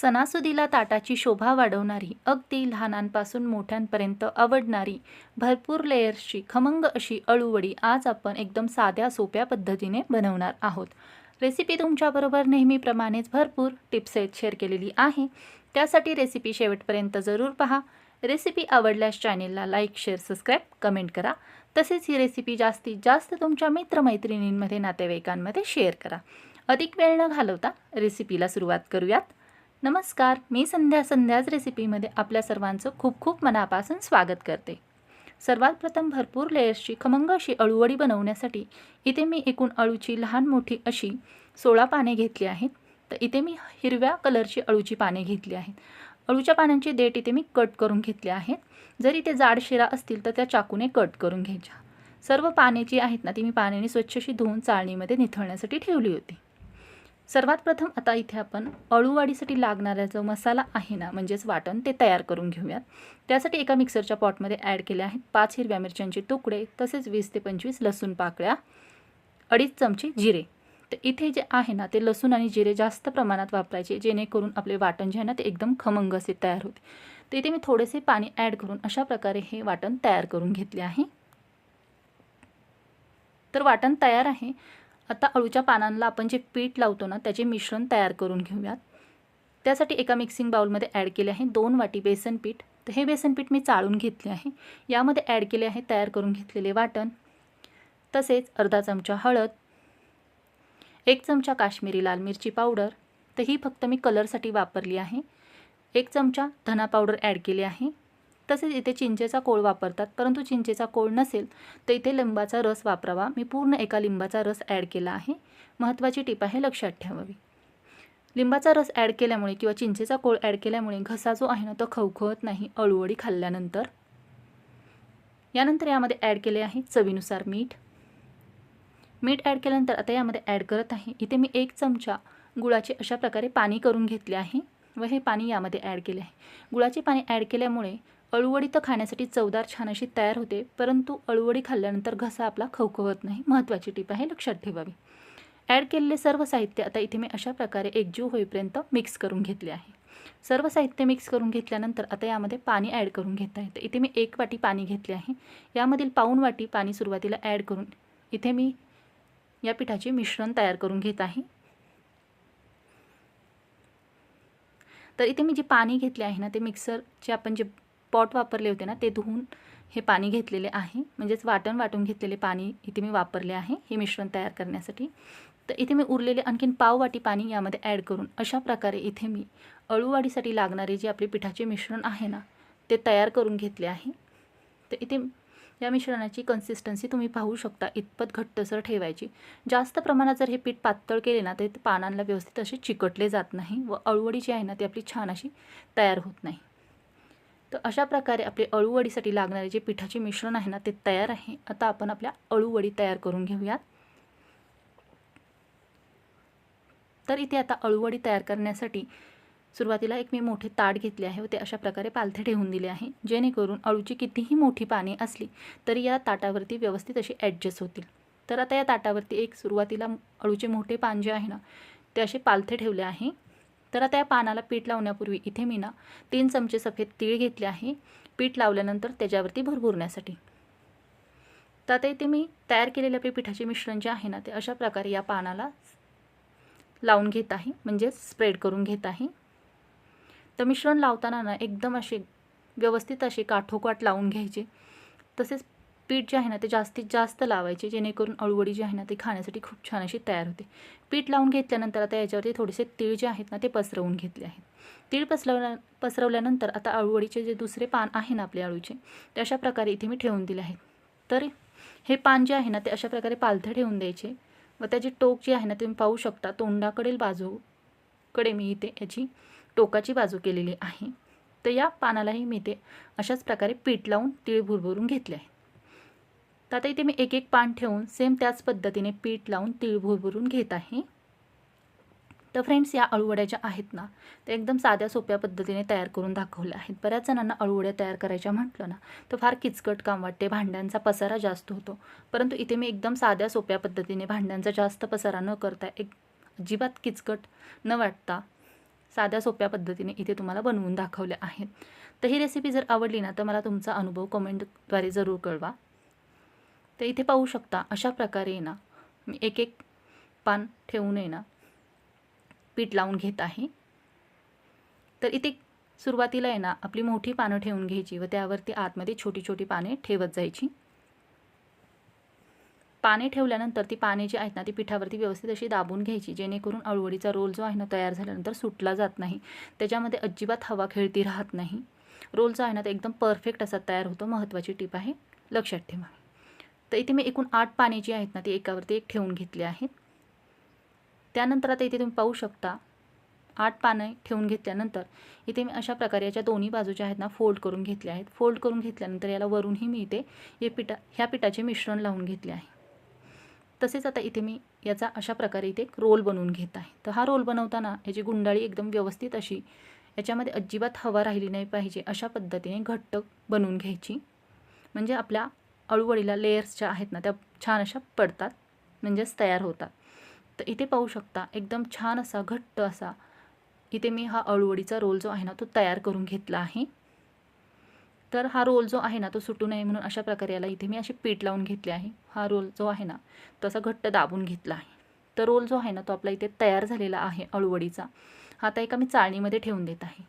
सणासुदीला ताटाची शोभा वाढवणारी अगदी लहानांपासून मोठ्यांपर्यंत आवडणारी भरपूर लेयर्सची खमंग अशी अळूवडी आज आपण एकदम साध्या सोप्या पद्धतीने बनवणार आहोत. रेसिपी तुमच्याबरोबर नेहमीप्रमाणेच भरपूर टिप्स आहेत शेअर केलेली आहे. त्यासाठी रेसिपी शेवटपर्यंत जरूर पहा. रेसिपी आवडल्यास चॅनेलला लाईक शेअर सबस्क्राईब कमेंट करा. तसेच ही रेसिपी जास्तीत जास्त तुमच्या मित्रमैत्रिणींमध्ये नातेवाईकांमध्ये शेअर करा. अधिक वेळ न घालवता रेसिपीला सुरुवात करूयात. नमस्कार मी संध्या संध्याच रेसिपीमध्ये आपल्या सर्वांचं खूप खूप मनापासून स्वागत करते. सर्वात प्रथम भरपूर लेयर्सची खमंग अशी अळूवडी बनवण्यासाठी इथे मी एकूण अळूची लहान मोठी अशी सोळा पाने घेतली आहेत. तर इथे मी हिरव्या कलरची अळूची पाने घेतली आहेत. अळूच्या पानांची देठ इथे मी कट करून घेतली आहेत. जरी ते जाड शिरा असतील तर त्या चाकूने कट करून घ्यायच्या. सर्व पाने जी आहेत ना ती मी पाण्याने स्वच्छ अशी धुवून चाळणीमध्ये निथळण्यासाठी ठेवली होती. सर्वात प्रथम आता इथे आपण अळूवाडीसाठी लागणारा जो मसाला आहे ना म्हणजेच वाटण ते तयार करून घेऊयात. त्यासाठी एका मिक्सरच्या पॉटमध्ये ॲड केले आहेत पाच हिरव्या मिरच्यांचे तुकडे तसेच वीस ते पंचवीस लसूण पाकळ्या अडीच चमचे जिरे. तर इथे जे आहे ना ते लसूण आणि जिरे जास्त प्रमाणात वापरायचे जेणेकरून आपले वाटण जे आहे ना ते एकदम खमंग असे तयार होते. तर इथे मी थोडेसे पाणी ॲड करून अशा प्रकारे हे वाटण तयार करून घेतले आहे. तर वाटण तयार आहे. आता अळूच्या पानांना आपण जे पीठ लावतो ना त्याचे मिश्रण तयार करून घेऊयात. त्यासाठी एका मिक्सिंग बाउलमध्ये ॲड केले आहे दोन वाटी बेसन पीठ. तर हे बेसन पीठ मी चाळून घेतले आहे. यामध्ये ॲड केले आहे तयार करून घेतलेले वाटण. तसेच अर्धा चमचा हळद. एक चमचा काश्मीरी लाल मिरची पावडर. तर ही फक्त मी कलरसाठी वापरली आहे. एक चमचा धना पावडर ॲड केली आहे. तसेच इथे चिंचेचा कोळ वापरतात. परंतु चिंचेचा कोळ नसेल तर इथे लिंबाचा रस वापरावा. मी पूर्ण एका लिंबाचा रस ॲड केला आहे. महत्त्वाची टीप आहे लक्षात ठेवावी. लिंबाचा रस ॲड केल्यामुळे किंवा चिंचेचा कोळ ॲड केल्यामुळे घसा जो आहे ना तो खवखवत नाही अळूवडी खाल्ल्यानंतर. यानंतर यामध्ये ॲड केले आहे चवीनुसार मीठ. मीठ ॲड केल्यानंतर आता यामध्ये ॲड करत आहे. इथे मी एक चमचा गुळाचे अशा प्रकारे पाणी करून घेतले आहे व हे पाणी यामध्ये ॲड केले आहे. गुळाचे पाणी ॲड केल्यामुळे अळूवडी तर खाण्यासाठी चवदार छान अशी तयार होते परंतु अळूवडी खाल्ल्यानंतर घसा आपला खवखवत नाही. महत्त्वाची टीप आहे लक्षात ठेवावी. ॲड केलेले सर्व साहित्य आता इथे मी अशा प्रकारे एकजीव होईपर्यंत मिक्स करून घेतले आहे. सर्व साहित्य मिक्स करून घेतल्यानंतर आता यामध्ये पाणी ॲड करून घेत आहे तर इथे मी एक वाटी पाणी घेतले आहे. यामधील पाऊण वाटी पाणी सुरुवातीला ॲड करून इथे मी या पिठाचे मिश्रण तयार करून घेत आहे. तर इथे मी जे पाणी घेतले आहे ना ते मिक्सरचे आपण जे पॉट वापरले होते ना ते धुवून हे पाणी घेतलेले आहे. म्हणजेच वाटण वाटून घेतलेले पाणी इथे मी वापरले आहे हे मिश्रण तयार करण्यासाठी. तर इथे मी उरलेले आणखीन पाव वाटी पाणी यामध्ये ॲड करून अशा प्रकारे इथे मी अळूवाडीसाठी लागणारे जे आपले पिठाचे मिश्रण आहे ना ते तयार करून घेतले आहे. तर इथे या मिश्रणाची कन्सिस्टन्सी तुम्ही पाहू शकता इतपत घट्टसर ठेवायची. जास्त प्रमाणात जर हे पीठ पातळ केले ना तर पानांना व्यवस्थित असे चिकटले जात नाही व अळूवडी जी आहे ना ती आपली छान अशी तयार होत नाही. तर अशा प्रकारे आपले अळूवडीसाठी लागणारे जे पिठाचे मिश्रण आहे ना ते तयार आहे. आता आपण आपल्या अळूवडी तयार करून घेऊयात. तर इथे आता अळूवडी तयार करण्यासाठी सुरुवातीला एक मी मोठे ताट घेतले आहे व ते अशा प्रकारे पालथे ठेवून दिले आहे. जेणेकरून अळूची कितीही मोठी पाने असली तरी या ताटावरती व्यवस्थित अशी ॲडजस्ट होतील. तर आता या ताटावरती एक सुरुवातीला अळूचे मोठे पान जे आहे ना ते असे पालथे ठेवले आहे. तर आता या पानाला पीठ लावण्यापूर्वी इथे मी ना तीन चमचे सफेद तीळ घेतले आहे. पीठ लावल्यानंतर त्याच्यावरती भरभुरण्यासाठी तर आता इथे मी तयार केलेले आपले पिठाचे मिश्रण जे आहे ना ते अशा प्रकारे या पानाला लावून घेत आहे. म्हणजे स्प्रेड करून घेत आहे. तर मिश्रण लावताना ना एकदम असे व्यवस्थित असे काठोकाठ लावून घ्यायचे. तसेच पीठ जे आहे ना ते जास्तीत जास्त लावायचे जेणेकरून अळूवडी जी आहे ना ती खाण्यासाठी खूप छान अशी तयार होते. पीठ लावून घेतल्यानंतर आता याच्यावरती थोडेसे तीळ जे आहेत ना ते पसरवून घेतले आहेत. तीळ पसरवल्या पसरवल्यानंतर आता अळूवडीचे जे दुसरे पान आहे ना आपले अळूचे ते अशा प्रकारे इथे मी ठेवून दिले आहेत. तर हे पान जे आहे ना ते अशा प्रकारे पालथं ठेवून द्यायचे. व त्याची टोक जी आहे ना तुम्ही पाहू शकता तोंडाकडील बाजूकडे मी इथे याची टोकाची बाजू केलेली आहे. तर या पानालाही मी ते अशाच प्रकारे पीठ लावून तीळ भुरभरून घेतले आहे तर आता इथे मी एक एक पान ठेवून सेम त्याच पद्धतीने पीठ लावून तीळ भरून घेत आहे. तर फ्रेंड्स या अळूवड्या ज्या आहेत ना त्या एकदम साध्या सोप्या पद्धतीने तयार करून दाखवल्या आहेत. बऱ्याच जणांना अळूवड्या तयार करायच्या म्हटलं ना तर फार किचकट काम वाटते. भांड्यांचा पसारा जास्त होतो. परंतु इथे मी एकदम साध्या सोप्या पद्धतीने भांड्यांचा जास्त पसारा न करता एक अजिबात किचकट न वाटता साध्या सोप्या पद्धतीने इथे तुम्हाला बनवून दाखवल्या आहेत. तर ही रेसिपी जर आवडली ना तर मला तुमचा अनुभव कमेंटद्वारे जरूर कळवा. तर इथे पाहू शकता अशा प्रकारे आहे ना मी एक एक पान ठेवून आहे ना पीठ लावून घेत आहे. तर इथे सुरुवातीला आहे ना आपली मोठी पानं ठेवून घ्यायची व त्यावरती आतमध्ये छोटी छोटी पाने ठेवत जायची. पाने ठेवल्यानंतर ती पाने जी आहेत ना ती पिठावरती व्यवस्थित अशी दाबून घ्यायची जेणेकरून अळवडीचा रोल जो आहे ना तयार झाल्यानंतर सुटला जात नाही. त्याच्यामध्ये अजिबात हवा खेळती राहत नाही. रोल जो आहे ना तो एकदम परफेक्ट असा तयार होतो. महत्त्वाची टीप आहे. लक्षात ठेवा. तर इथे मी एकूण आठ पाने जी आहेत ना ती एकावरती एक ठेवून घेतली आहेत त्यानंतर आता इथे तुम्ही पाहू शकता आठ पानं ठेवून घेतल्यानंतर इथे मी अशा प्रकारे याच्या दोन्ही बाजूच्या आहेत ना फोल्ड करून घेतल्या आहेत. फोल्ड करून घेतल्यानंतर याला वरूनही मी इथे हे पिठा ह्या पिठाचे मिश्रण लावून घेतले आहे. तसेच आता इथे मी याचा अशा प्रकारे इथे एक रोल बनवून घेत आहे. तर हा रोल बनवताना याची गुंडाळी एकदम व्यवस्थित अशी याच्यामध्ये अजिबात हवा राहिली नाही पाहिजे अशा पद्धतीने घट्ट बनवून घ्यायची. म्हणजे आपल्या अळूवडीला लेयर्स ज्या आहेत ना त्या छान अशा पडतात म्हणजेच तयार होतात. तर इथे पाहू शकता एकदम छान असा घट्ट असा इथे मी हा अळूवडीचा रोल जो आहे ना तो तयार करून घेतला आहे. तर हा रोल जो आहे ना तो सुटू नये म्हणून अशा प्रकारे याला इथे मी अशी पीठ लावून घेतले आहे. हा रोल जो आहे ना तो असा घट्ट दाबून घेतला आहे. तर रोल जो आहे ना तो आपला इथे तयार झालेला आहे अळूवडीचा. हा आता एका मी चाळणीमध्ये ठेवून देत आहे.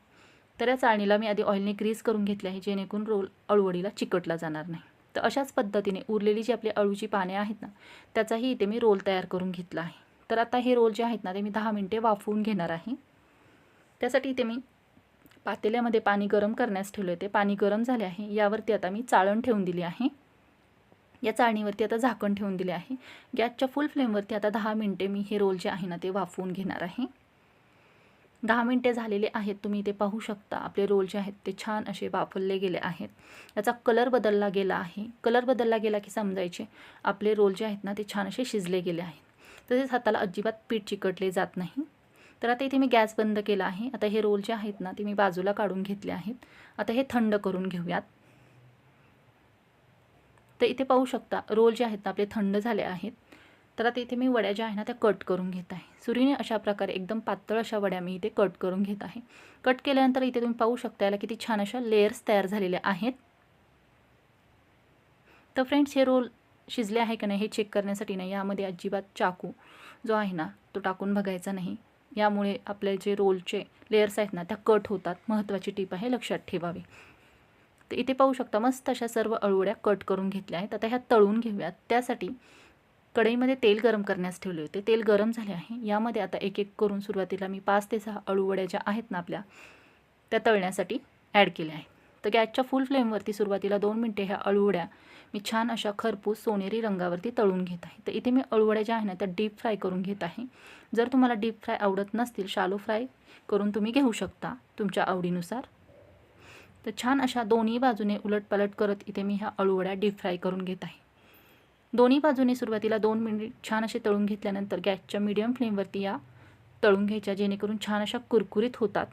तर या चाळणीला मी आधी ऑइलने ग्रीस करून घेतले आहे जेणेकरून रोल अळूवडीला चिकटला जाणार नाही. तर अशाच पद्धतीने उरलेली जी आपली अळूची पाने आहेत ना त्याचाही इथे मी रोल तयार करून घेतला आहे. तर आता हे रोल जे आहेत ना ते मी दहा मिनटे वाफवून घेणार आहे. त्यासाठी इथे मी पातेल्यामध्ये पाणी गरम करण्यास ठेवले होते पाणी गरम झाले आहे. यावरती आता मी चाळण ठेवून दिली आहे. या चाळणीवरती आता झाकण ठेवून दिले आहे. गॅसच्या फुल फ्लेमवरती आता दहा मिनटे मी हे रोल जे आहे ना ते वाफवून घेणार आहे. दहा मिनटे झालेले आहेत तुम्ही इथे पाहू शकता. आपले रोल जे आहेत ते छान असे वापरले गेले आहेत. याचा कलर बदलला गेला आहे. कलर बदलला गेला की समजायचे आपले रोल जे आहेत ना ते छान असे शिजले गेले आहेत. तसेच हाताला अजिबात पीठ चिकटले जात नाही. तर आता इथे मी गॅस बंद केला आहे. आता हे रोल जे आहेत ना ते मी बाजूला काढून घेतले आहेत. आता हे थंड करून घेऊयात. तर इथे पाहू शकता रोल जे आहेत ना आपले थंड झाले आहेत. तर आता इथे मी वड्या ज्या आहे ना त्या कट करून घेत आहे. सुरीने अशा प्रकारे एकदम पातळ अशा वड्या मी इथे कट करून घेत आहे. कट केल्यानंतर इथे तुम्ही पाहू शकता याला किती छान अशा लेयर्स तयार झालेल्या आहेत. तर फ्रेंड्स हे रोल शिजले आहे का नाही हे चेक करण्यासाठी नाही यामध्ये अजिबात चाकू जो आहे ना तो टाकून बघायचा नाही. यामुळे आपले जे रोलचे लेयर्स आहेत ना त्या कट होतात. महत्त्वाची टीप आहे लक्षात ठेवावी. तर इथे पाहू शकता मस्त अशा सर्व अळवड्या कट करून घेतल्या आहेत. आता ह्या तळून घेऊयात. त्यासाठी कढईमध्ये तेल गरम करण्यास ठेवले होते. तेल गरम झाले आहे. यामध्ये आता एक एक करून सुरुवातीला मी पाच ते सहा अळूवड्या ज्या आहेत ना आपल्या त्या तळण्यासाठी ॲड केल्या आहेत. तर गॅसच्या फुल फ्लेमवरती सुरुवातीला दोन मिनटे ह्या अळूवड्या मी छान अशा खरपूस सोनेरी रंगावरती तळून घेत आहे. तर इथे मी अळूवड्या ज्या आहे ना त्या डीप फ्राय करून घेत आहे. जर तुम्हाला डीप फ्राय आवडत नसतील शालो फ्राय करून तुम्ही घेऊ शकता तुमच्या आवडीनुसार. तर छान अशा दोन्ही बाजूने उलटपालट करत इथे मी ह्या अळूवड्या डीप फ्राय करून घेत आहे. दोन्ही बाजूने सुरुवातीला दोन मिनिट छान असे तळून घेतल्यानंतर गॅसच्या मीडियम फ्लेमवरती या तळून घ्यायच्या जेणेकरून छान अशा कुरकुरीत होतात.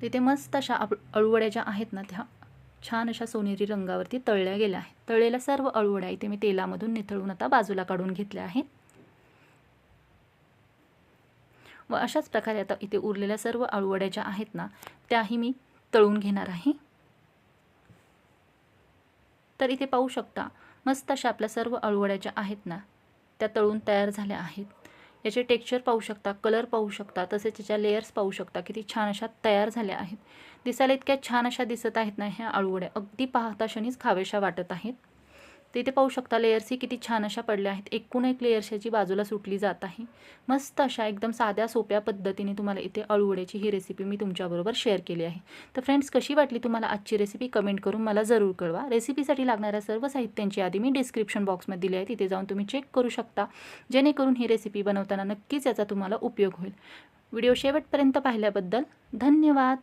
तिथे मस्त अशा अळूवड्या ज्या आहेत ना त्या छान अशा सोनेरी रंगावरती तळल्या गेल्या आहेत. तळलेल्या सर्व अळूवड्या इथे मी तेलामधून निथळून आता बाजूला काढून घेतल्या आहेत. व अशाच प्रकारे आता इथे उरलेल्या सर्व अळूवड्या ज्या आहेत ना त्याही मी तळून घेणार आहे. तर इथे पाहू शकता मस्त अशा आपल्या सर्व अळूवड्या ज्या आहेत ना त्या तळून तयार झाल्या आहेत. याचे टेक्स्चर पाहू शकता कलर पाहू शकता तसेच त्याच्या लेयर्स पाहू शकता किती छान अशा तयार झाल्या आहेत. दिसायला इतक्या छान अशा दिसत आहेत ना ह्या अळूवड्या. अगदी पाहता क्षणीच खावेशा वाटत आहेत. तिथे पाहू शकता लेयर्सही किती छान अशा पडल्या आहेत. एकूण एक लेयर्स याची बाजूला सुटली जात आहे. मस्त अशा एकदम साध्या सोप्या पद्धतीने तुम्हाला इथे अळूवड्याची ही रेसिपी मी तुमच्याबरोबर शेअर केली आहे. तर फ्रेंड्स कशी वाटली तुम्हाला आजची रेसिपी कमेंट करून मला जरूर कळवा. रेसिपीसाठी लागणाऱ्या सर्व साहित्यांची आधी मी डिस्क्रिप्शन बॉक्समध्ये दिली आहे. तिथे जाऊन तुम्ही चेक करू शकता. जेणेकरून ही रेसिपी बनवताना नक्कीच याचा तुम्हाला उपयोग होईल. व्हिडिओ शेवटपर्यंत पाहिल्याबद्दल धन्यवाद.